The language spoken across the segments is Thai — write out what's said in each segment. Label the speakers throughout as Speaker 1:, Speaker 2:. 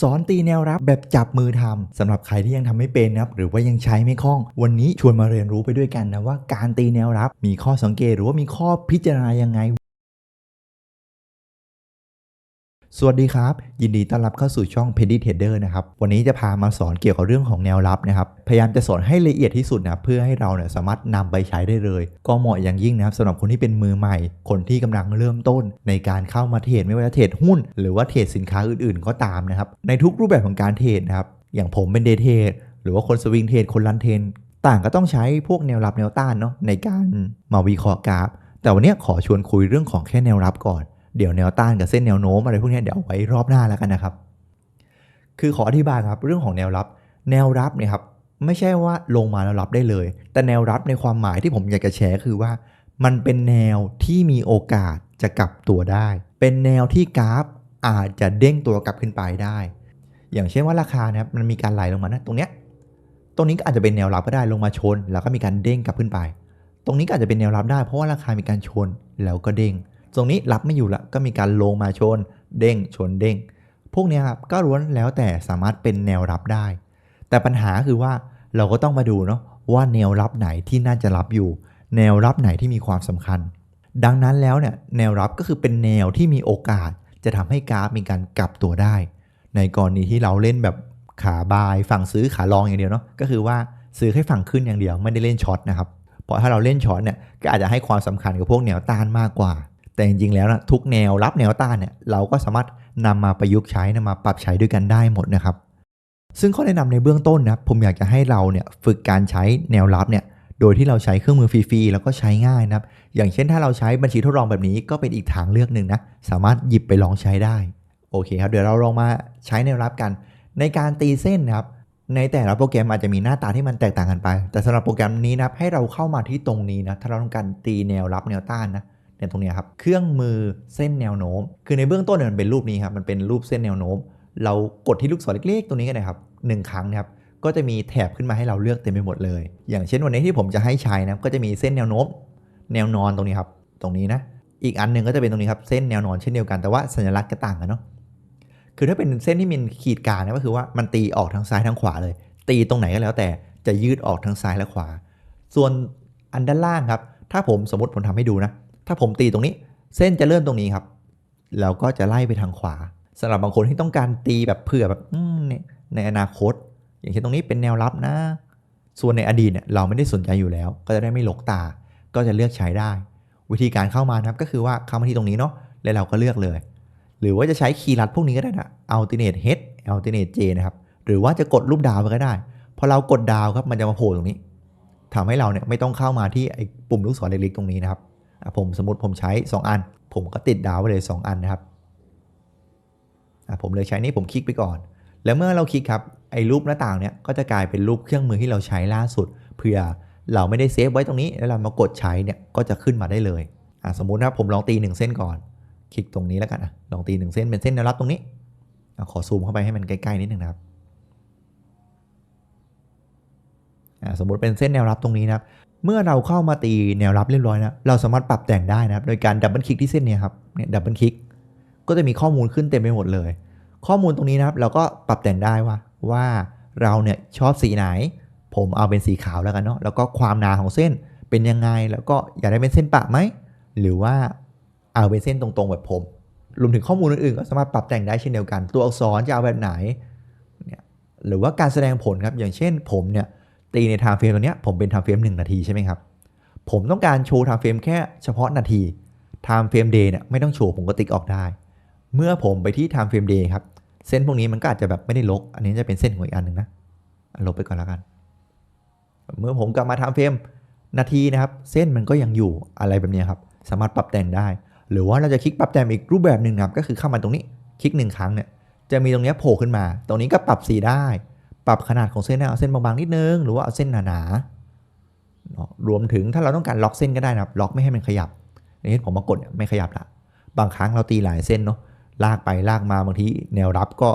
Speaker 1: สอนตีแนวรับแบบจับมือทำสำหรับใครที่ยังทำไม่เป็นนะครับหรือว่ายังใช้ไม่คล่อง วันนี้ชวนมาเรียนรู้ไปด้วยกันนะว่าการตีแนวรับมีข้อสังเกตหรือว่ามีข้อพิจารณายังไง สวัสดีครับ ยินดีต้อนรับเข้าสู่ช่อง p e d i Trader นะครับ วันนี้จะพามาสอนเกี่ยวกับเรื่องของแนวรับนะครับ พยายามจะสอนให้ละเอียดที่สุดนะเพื่อให้เราเนี่ยสามารถนำไปใช้ได้เลย ก็เหมาะอย่างยิ่งนะครับสำหรับคนที่เป็นมือใหม่ คนที่กำลังเริ่มต้น ในการเข้ามาเทรดไม่ว่าจะเทรดหุ้น หรือว่าเทรดสินค้าอื่นๆ ก็ตามนะครับในทุกรูปแบบของการเทรดนะครับอย่างผมเป็นเดย์เทรดหรือว่าคนสวิงเทรดคนรันเทรดต่างก็ต้องใช้พวกแนวรับแนวต้านเนาะในการมาวิเคราะห์กราฟ แต่วันนี้ขอชวนคุยเรื่องของแค่แนวรับก่อน เดี๋ยวแนวต้านกับเส้นแนวโน้มอะไรพวกนี้เดี๋ยวไว้รอบหน้าแล้วกันนะครับ คือขออธิบายครับเรื่องของแนวรับ แนวรับเนี่ยครับไม่ใช่ว่าลงมาแล้วรับได้เลย แต่แนวรับในความหมายที่ผมอยากจะแชร์คือว่า มันเป็นแนวที่มีโอกาสจะกลับตัวได้ เป็นแนวที่กราฟอาจจะเด้งตัวกลับขึ้นไปได้ อย่างเช่นว่าราคานะครับมันมีการไหลลงมานะตรงเนี้ยตรงนี้ก็อาจจะเป็นแนวรับก็ได้ลงมาชน แล้วก็มีการเด้งกลับขึ้นไป ตรงนี้ก็อาจจะเป็นแนวรับได้เพราะว่าราคามีการชนแล้วก็เด้ง ตรงนี้รับไม่อยู่ละก็มีการลงมาชน เด้งชนเด้ง พวกนี้ครับก็ล้วนแล้วแต่สามารถเป็นแนวรับได้ แต่ปัญหาคือว่าเราก็ต้องมาดูเนาะว่าแนวรับไหนที่น่าจะรับอยู่ แนวรับไหนที่มีความสำคัญ ดังนั้นแล้วเนี่ยแนวรับก็คือเป็นแนวที่มีโอกาส จะทำให้กราฟมีการกลับตัวได้ ในกรณีที่เราเล่นแบบขาบายฝั่งซื้อขาลองอย่างเดียวเนาะก็คือว่าซื้อแค่ฝั่งขึ้นอย่างเดียวไม่ได้เล่นช็อตนะครับเพราะถ้าเราเล่นช็อตเนี่ยก็อาจจะให้ความสำคัญกับพวกแนวต้านมากกว่า แต่จริงๆแล้วนะทุกแนวรับแนวต้านเนี่ยเราก็สามารถนำมาประยุกต์ใช้นำมาปรับใช้ด้วยกันได้หมดนะครับ ซึ่งข้อแนะนำในเบื้องต้นนะผมอยากจะให้เราเนี่ยฝึกการใช้แนวรับเนี่ยโดยที่เราใช้เครื่องมือฟรีๆแล้วก็ใช้ง่ายนะครับ อย่างเช่นถ้าเราใช้บัญชีทดลองแบบนี้ก็เป็นอีกทางเลือกหนึ่งนะสามารถหยิบไปลองใช้ได้โอเคครับเดี๋ยวเราลองมาใช้แนวรับกัน ในการตีเส้นนะครับในแต่ละโปรแกรมอาจจะมีหน้าตาที่มันแตกต่างกันไป แต่สำหรับโปรแกรมนี้นะให้เราเข้ามาที่ตรงนี้นะถ้าเราต้องการตีแนวรับแนวต้านนะ เนี่ยตรงนี้ครับ เครื่องมือเส้นแนวโน้ม คือในเบื้องต้นเนี่ยมันเป็นรูปนี้ครับ มันเป็นรูปเส้นแนวโน้ม เรากดที่ลูกศรเล็กๆตรงนี้กันนะครับหนึ่งครั้งนะครับ ก็จะมีแถบขึ้นมาให้เราเลือกเต็มไปหมดเลย อย่างเช่นวันนี้ที่ผมจะให้ใช้นะ ก็จะมีเส้นแนวโน้ม แนวนอนตรงนี้ครับ ตรงนี้นะ อีกอันหนึ่งก็จะเป็นตรงนี้ครับ เส้นแนวนอนเช่นเดียวกัน แต่ว่าสัญลักษณ์ก็ต่างกันเนาะ คือถ้าเป็นเส้นที่มีขีดกลางนะก็คือว่ามันตีออกทั้งซ้ายทั้งขวาเลย ตีตรงไหนก็แล้วแต่ จะยืดออกทั้งซ้ายและขวา ส่วนอันด้านล่างครับ ถ้าผมสมมติผมทำให้ดูนะ ถ้าผมตีตรงนี้ เส้นจะเริ่มตรงนี้ครับ แล้วก็จะไล่ไปทางขวาสำหรับบางคนที่ต้องการตีแบบเผื่อแบบในอนาคต อย่างเช่นตรงนี้เป็นแนวรับนะ ส่วนในอดีตเนี่ยเราไม่ได้สนใจอยู่แล้ว ก็จะได้ไม่หลกตา ก็จะเลือกใช้ได้ วิธีการเข้ามานะครับก็คือว่าเข้ามาที่ตรงนี้เนาะแล้วเราก็เลือกเลย หรือว่าจะใช้คีย์ลัดพวกนี้ก็ได้นะ alternate head alternate j นะครับหรือว่าจะกดรูปดาวไปก็ได้พอเรากดดาวครับมันจะมาโผล่ตรงนี้ทำให้เราเนี่ยไม่ต้องเข้ามาที่ไอ้ปุ่มลูกศรเล็กๆตรงนี้นะครับ ผมสมมติผมใช้ 2 อัน ผมก็ติดดาวไปเลย 2 อันนะครับผมเลยใช้นี่ผมคลิกไปก่อน แล้วเมื่อเราคลิกครับไอ้รูปหน้าต่างเนี่ยก็จะกลายเป็นรูปเครื่องมือที่เราใช้ล่าสุดเผื่อเราไม่ได้เซฟไว้ตรงนี้แล้วเรามากดใช้เนี่ยก็จะขึ้นมาได้เลยสมมุตินะผมลองตีหนึ่งเส้นก่อน คลิกตรงนี้แล้วกันอะลองตีหนึ่งเส้นเป็นเส้นแนวรับตรงนี้ขอซูมเข้าไปให้มันใกล้ๆนิดนึงนะครับสมมติเป็นเส้นแนวรับตรงนี้นะครับ เมื่อเราเข้ามาตีแนวรับเรียบร้อยนะเราสามารถปรับแต่งได้นะครับ โดยการดับเบิลคลิกที่เส้นนี้ครับเนี่ยดับเบิลคลิกก็จะมีข้อมูลขึ้นเต็มไปหมดเลย ข้อมูลตรงนี้นะครับ เราก็ปรับแต่งได้ว่า ว่าเราเนี่ยชอบสีไหน ผมเอาเป็นสีขาวแล้วกันเนาะแล้วก็ความหนาของเส้นเป็นยังไง แล้วก็อยากได้เป็นเส้นปะไหมหรือว่าเอาเป็นเส้นตรงๆแบบผมรวมถึงข้อมูลอื่นๆก็สามารถปรับแต่งได้เช่นเดียวกัน ตัวอักษรจะเอาแบบไหนเนี่ยหรือว่าการแสดงผลครับอย่างเช่นผมเนี่ย ตีใน time frame ตัวเนี้ยผมเป็น time frame 1นาทีใช่ไหมครับ ผมต้องการโชว์ time frame แค่เฉพาะนาที time frame day เนี่ยไม่ต้องโชว์ผมก็ติ๊กออกได้ เมื่อผมไปที่ time frame day ครับ เส้นพวกนี้มันก็อาจจะแบบไม่ได้ลกอันนี้จะเป็นเส้นของอีกอันหนึ่งนะลบไปก่อนแล้วกัน เมื่อผมกลับมา time frame นาทีนะครับ เส้นมันก็ยังอยู่อะไรแบบนี้ครับสามารถปรับแต่งได้ หรือว่าเราจะคลิกปรับแต่งอีกรูปแบบหนึ่งครับก็คือเข้ามาตรงนี้คลิกหนึ่งครั้งเนี่ยจะมีตรงนี้โผล่ขึ้นมา ตรงนี้ก็ปรับสีได้ ปรับขนาดของเส้นเอาเส้นบางๆนิดนึง หรือว่าเอาเส้นหนาๆรวมถึงถ้าเราต้องการล็อกเส้นก็ได้นะครับ ล็อกไม่ให้มันขยับอย่างนี้ผมมากดเนี่ยไม่ขยับละบางครั้งเราตีหลายเส้นเนาะลากไปลากมาบางทีแนวรับก็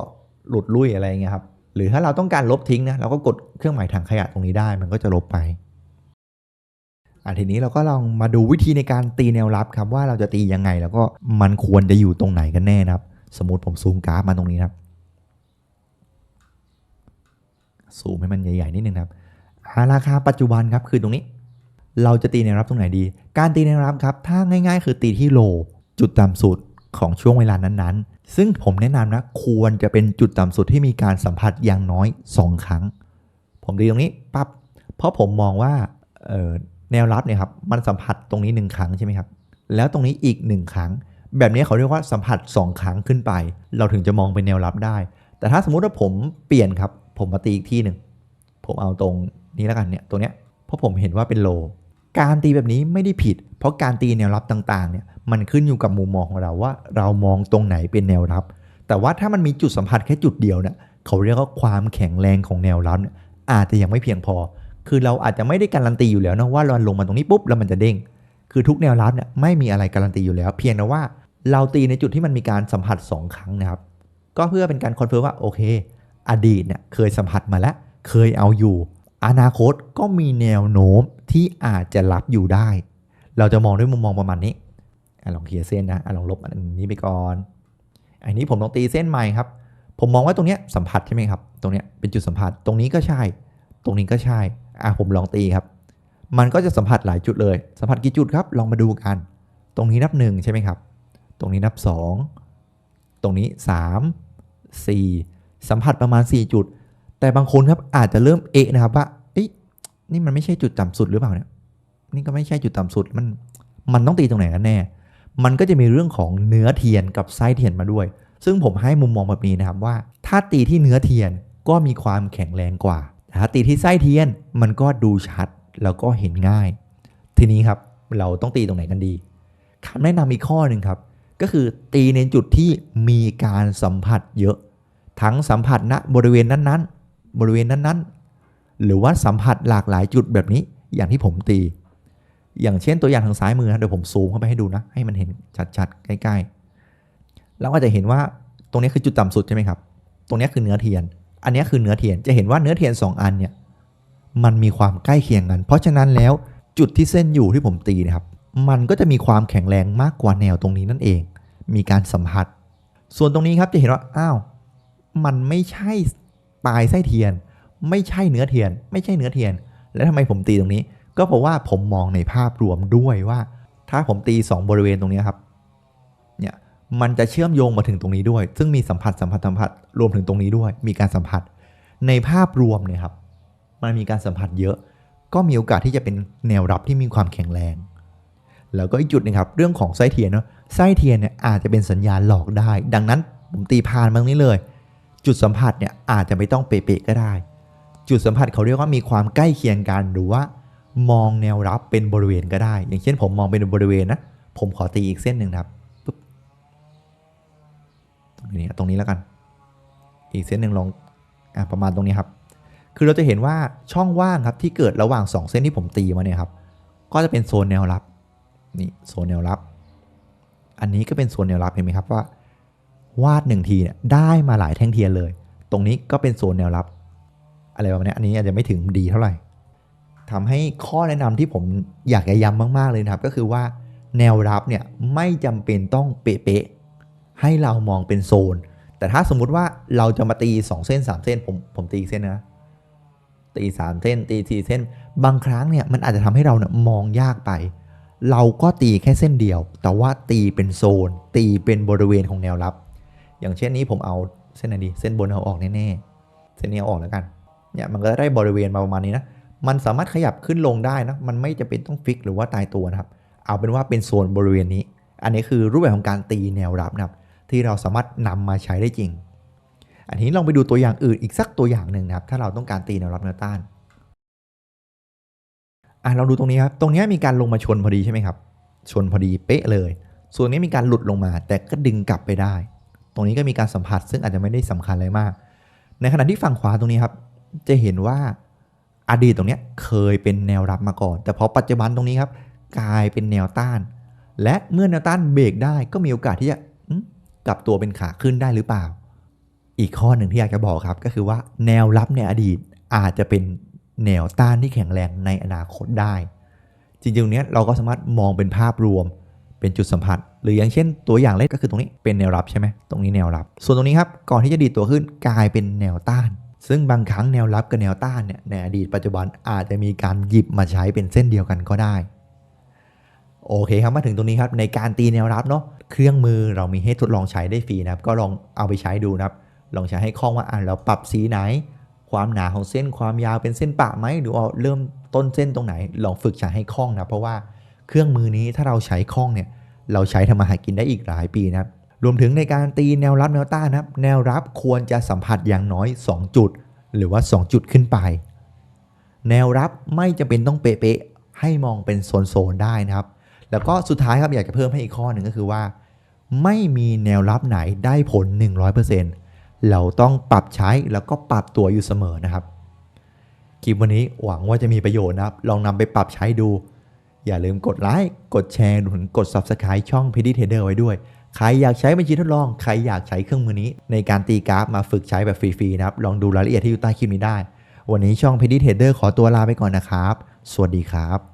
Speaker 1: หลุดลุ่ยอะไรอย่างเงี้ยครับหรือถ้าเราต้องการลบทิ้งนะเราก็กดเครื่องหมายถังขยะตรงนี้ได้ มันก็จะลบไปอะทีนี้เราก็ลองมาดูวิธีในการตีแนวรับครับว่าเราจะตียังไงแล้วก็มันควรจะอยู่ตรงไหนกันแน่นะครับ สมมติผมซูมกราฟมาตรงนี้นะครับ สูมให้มันใหญ่ๆนิดนึงครับราคาปัจจุบันครับคือตรงนี้ เราจะตีแนวรับตรงไหนดี การตีแนวรับครับถ้าง่าย ๆ คือตีที่โลจุดต่ำสุดของช่วงเวลานั้นๆ ซึ่งผมแนะนำนะควรจะเป็นจุดต่ำสุดที่มีการสัมผัสอย่างน้อย 2 ครั้ง ผมตีตรงนี้ปั๊บเพราะผมมองว่าแนวรับเนี่ยครับมันสัมผัสตรงนี้ 1 ครั้งใช่ไหมครับ แล้วตรงนี้อีก 1 ครั้ง แบบนี้เขาเรียกว่าสัมผัส 2 ครั้งขึ้นไป เราถึงจะมองเป็นแนวรับได้ แต่ถ้าสมมุติว่าผมเปลี่ยนครับ ผมมาตีอีกที่หนึ่งผมเอาตรงนี้แล้วกันเนี่ยตัวเนี้ยเพราะผมเห็นว่าเป็นโล การตีแบบนี้ไม่ได้ผิด เพราะการตีแนวรับต่างๆเนี่ยมันขึ้นอยู่กับมุมมองของเราว่า เรามองตรงไหนเป็นแนวรับ แต่ว่าถ้ามันมีจุดสัมผัสแค่จุดเดียวเนี่ยเขาเรียกว่าความแข็งแรงของแนวรับเนี่ยอาจจะยังไม่เพียงพอ คือเราอาจจะไม่ได้การันตีอยู่แล้วนะว่าเราลงมาตรงนี้ปุ๊บแล้วมันจะเด้ง คือทุกแนวรับเนี่ยไม่มีอะไรการันตีอยู่แล้ว เพียงแต่ว่าเราตีในจุดที่มันมีการสัมผัส 2 ครั้งนะครับ ก็เพื่อเป็นการคอนเฟิร์มว่าโอเค อดีตเนี่ยเคยสัมผัสมาแล้ว เคยเอาอยู่ อนาคตก็มีแนวโน้มที่อาจจะรับอยู่ได้ เราจะมองด้วยมุมมองประมาณนี้อลองเคลียร์เส้นนะอลองลบอันนี้ไปก่อน อันนี้ผมลองตีเส้นใหม่ครับ ผมมองว่าตรงเนี้ยสัมผัสใช่ไหมครับ ตรงเนี้ยเป็นจุดสัมผัส ตรงนี้ก็ใช่ ตรงนี้ก็ใช่ อะผมลองตีครับ มันก็จะสัมผัสหลายจุดเลย สัมผัสกี่จุดครับ ลองมาดูกัน ตรงนี้นับหนึ่งใช่ไหมครับ ตรงนี้นับสองตรงนี้สาม สัมผัสประมาณ 4 จุด แต่บางคนครับอาจจะเริ่มเอะนะครับว่าเอ๊ะนี่มันไม่ใช่จุดต่ำสุดหรือเปล่าเนี่ยนี่ก็ไม่ใช่จุดต่ำสุดมันมันต้องตีตรงไหนกันแน่ มันก็จะมีเรื่องของเนื้อเทียนกับไส้เทียนมาด้วย ซึ่งผมให้มุมมองแบบนี้นะครับว่า ถ้าตีที่เนื้อเทียนก็มีความแข็งแรงกว่าแต่ถ้าตีที่ไส้เทียนมันก็ดูชัดแล้วก็เห็นง่าย ทีนี้ครับเราต้องตีตรงไหนกันดีคำแนะนำอีกข้อหนึ่งครับ ก็คือตีในจุดที่มีการสัมผัสเยอะ ทั้งสัมผัสณบริเวณนั้นๆ บริเวณนั้นๆ หรือว่าสัมผัสหลากหลายจุดแบบนี้อย่างที่ผมตี อย่างเช่นตัวอย่างทางซ้ายมือนะเดี๋ยวผมซูมเข้าไปให้ดูนะ ให้มันเห็นชัดๆ ใกล้ๆแล้วก็จะเห็นว่าตรงนี้คือจุดต่ำสุดใช่ไหมครับ ตรงนี้คือเนื้อเทียน อันนี้คือเนื้อเทียนจะเห็นว่าเนื้อเทียน 2 อันเนี่ยมันมีความใกล้เคียงกัน เพราะฉะนั้นแล้วจุดที่เส้นอยู่ที่ผมตีนะครับ มันก็จะมีความแข็งแรงมากกว่าแนวตรงนี้นั่นเอง มีการสัมผัส ส่วนตรงนี้ครับจะเห็นว่า อ้าว มันไม่ใช่ปลายไส้เทียน ไม่ใช่เนื้อเทียน ไม่ใช่เนื้อเทียน แล้วทำไมผมตีตรงนี้ ก็เพราะว่าผมมองในภาพรวมด้วยว่า ถ้าผมตี 2 บริเวณตรงนี้ครับเนี่ยมันจะเชื่อมโยงมาถึงตรงนี้ด้วย ซึ่งมีสัมผัสสัมผัสสัมผัสรวมถึงตรงนี้ด้วย มีการสัมผัส ในภาพรวมเนี่ยครับมันมีการสัมผัสเยอะ ก็มีโอกาสที่จะเป็นแนวรับที่มีความแข็งแรง แล้วก็อีกจุดนึงครับเรื่องของไส้เทียนเนาะไส้เทียนเนี่ยอาจจะเป็นสัญญาณหลอกได้ ดังนั้นผมตีพานมาตรงนี้เลย จุดสัมผัสเนี่ยอาจจะไม่ต้องเป๊ะๆก็ได้ จุดสัมผัสเขาเรียกว่ามีความใกล้เคียงกันหรือว่ามองแนวรับเป็นบริเวณก็ได้ อย่างเช่นผมมองเป็นบริเวณนะผมขอตีอีกเส้นหนึ่งครับปึ๊บตรงนี้ตรงนี้แล้วกัน อีกเส้นหนึ่งลองอะประมาณตรงนี้ครับ คือเราจะเห็นว่าช่องว่างครับที่เกิดระหว่าง 2 เส้นที่ผมตีมาเนี่ยครับ ก็จะเป็นโซนแนวรับนี่โซนแนวรับ อันนี้ก็เป็นโซนแนวรับเห็นไหมครับว่า วาดหนึ่งทีเนี่ยได้มาหลายแท่งเทียนเลย ตรงนี้ก็เป็นโซนแนวรับ อะไรประมาณนี้อันนี้อาจจะไม่ถึงดีเท่าไหร่ทำให้ข้อแนะนำที่ผมอยากจะย้ำมาก ๆ เลยนะครับ ก็คือว่าแนวรับเนี่ยไม่จำเป็นต้องเป๊ะๆให้เรามองเป็นโซน แต่ถ้าสมมุติว่าเราจะมาตี 2 เส้น 3 เส้น ผมผมตีเส้นนะตีสามเส้นตีสี่เส้น บางครั้งเนี่ยมันอาจจะทำให้เราเนี่ยมองยากไป เราก็ตีแค่เส้นเดียว แต่ว่าตีเป็นโซน ตีเป็นบริเวณของแนวรับ อย่างเช่นนี้ผมเอาเส้นไหนดี เส้นบนเอาออกแน่ๆ เส้นนี้เอาออกแล้วกัน เนี่ยมันก็ได้บริเวณมาประมาณนี้นะ มันสามารถขยับขึ้นลงได้นะ มันไม่จะเป็นต้องฟิกหรือว่าตายตัวนะครับ เอาเป็นว่าเป็นโซนบริเวณนี้ อันนี้คือรูปแบบของการตีแนวรับนะครับ ที่เราสามารถนำมาใช้ได้จริง อันนี้ลองไปดูตัวอย่างอื่นอีกสักตัวอย่างหนึ่งนะครับ ถ้าเราต้องการตีแนวรับแนวต้าน อะเราดูตรงนี้ครับ ตรงนี้มีการลงมาชนพอดีใช่ไหมครับ ชนพอดีเป๊ะเลย ส่วนนี้มีการหลุดลงมา แต่ก็ดึงกลับไปได้ ตรงนี้ก็มีการสัมผัสซึ่งอาจจะไม่ได้สำคัญอะไรมาก ในขณะที่ฝั่งขวาตรงนี้ครับ จะเห็นว่าอดีตตรงนี้เคยเป็นแนวรับมาก่อน แต่พอปัจจุบันตรงนี้ครับ กลายเป็นแนวต้าน และเมื่อแนวต้านเบรกได้ก็มีโอกาสที่จะกลับตัวเป็นขาขึ้นได้หรือเปล่า อีกข้อหนึ่งที่อยากจะบอกครับ ก็คือว่าแนวรับในอดีตอาจจะเป็นแนวต้านที่แข็งแรงในอนาคตได้ จริงๆเนี้ยเราก็สามารถมองเป็นภาพรวม เป็นจุดสัมผัส หรืออย่างเช่นตัวอย่างเล็กก็คือตรงนี้เป็นแนวรับใช่ไหมตรงนี้แนวรับ ส่วนตรงนี้ครับก่อนที่จะดีดตัวขึ้นกลายเป็นแนวต้าน ซึ่งบางครั้งแนวรับกับแนวต้านเนี่ยในอดีตปัจจุบันอาจจะมีการหยิบมาใช้เป็นเส้นเดียวกันก็ได้โอเคครับมาถึงตรงนี้ครับในการตีแนวรับเนาะเครื่องมือเรามีให้ทดลองใช้ได้ฟรีนะครับก็ลองเอาไปใช้ดูนะครับลองใช้ให้คล่องว่าอ่านเราปรับสีไหน ความหนาของเส้นความยาวเป็นเส้นปะไหมหรือว่าเริ่มต้นเส้นตรงไหน ลองฝึกใช้ให้คล่องนะเพราะว่า เครื่องมือนี้ถ้าเราใช้คล่องเนี่ยเราใช้ทำมาหากินได้อีกหลายปีนะครับรวมถึงในการตีแนวรับแนวต้านนะครับ แนวรับควรจะสัมผัสอย่างน้อย 2 จุด หรือว่า 2 จุดขึ้นไป แนวรับไม่จำเป็นต้องเป๊ะๆให้มองเป็นโซนๆได้นะครับ แล้วก็สุดท้ายครับอยากจะเพิ่มให้อีกข้อหนึ่งก็คือว่า ไม่มีแนวรับไหนได้ผล 100%เราต้องปรับใช้แล้วก็ปรับตัวอยู่เสมอนะครับคลิปวันนี้หวังว่าจะมีประโยชน์นะครับ ลองนำไปปรับใช้ดู อย่าลืมกดไลค์ กดแชร์รวมถึงกด Subscribe ช่อง p d t r a d e r ไว้ด้วย ใครอยากใช้บัญชีทดลอง ใครอยากใช้เครื่องมือนี้ ในการตีกราฟมาฝึกใช้แบบฟรีๆนะครับ ลองดูรายละเอียดที่อยู่ใต้คลิปนี้ได้ วันนี้ช่อง p d t r a d e r ขอตัวลาไปก่อนนะครับ สวัสดีครับ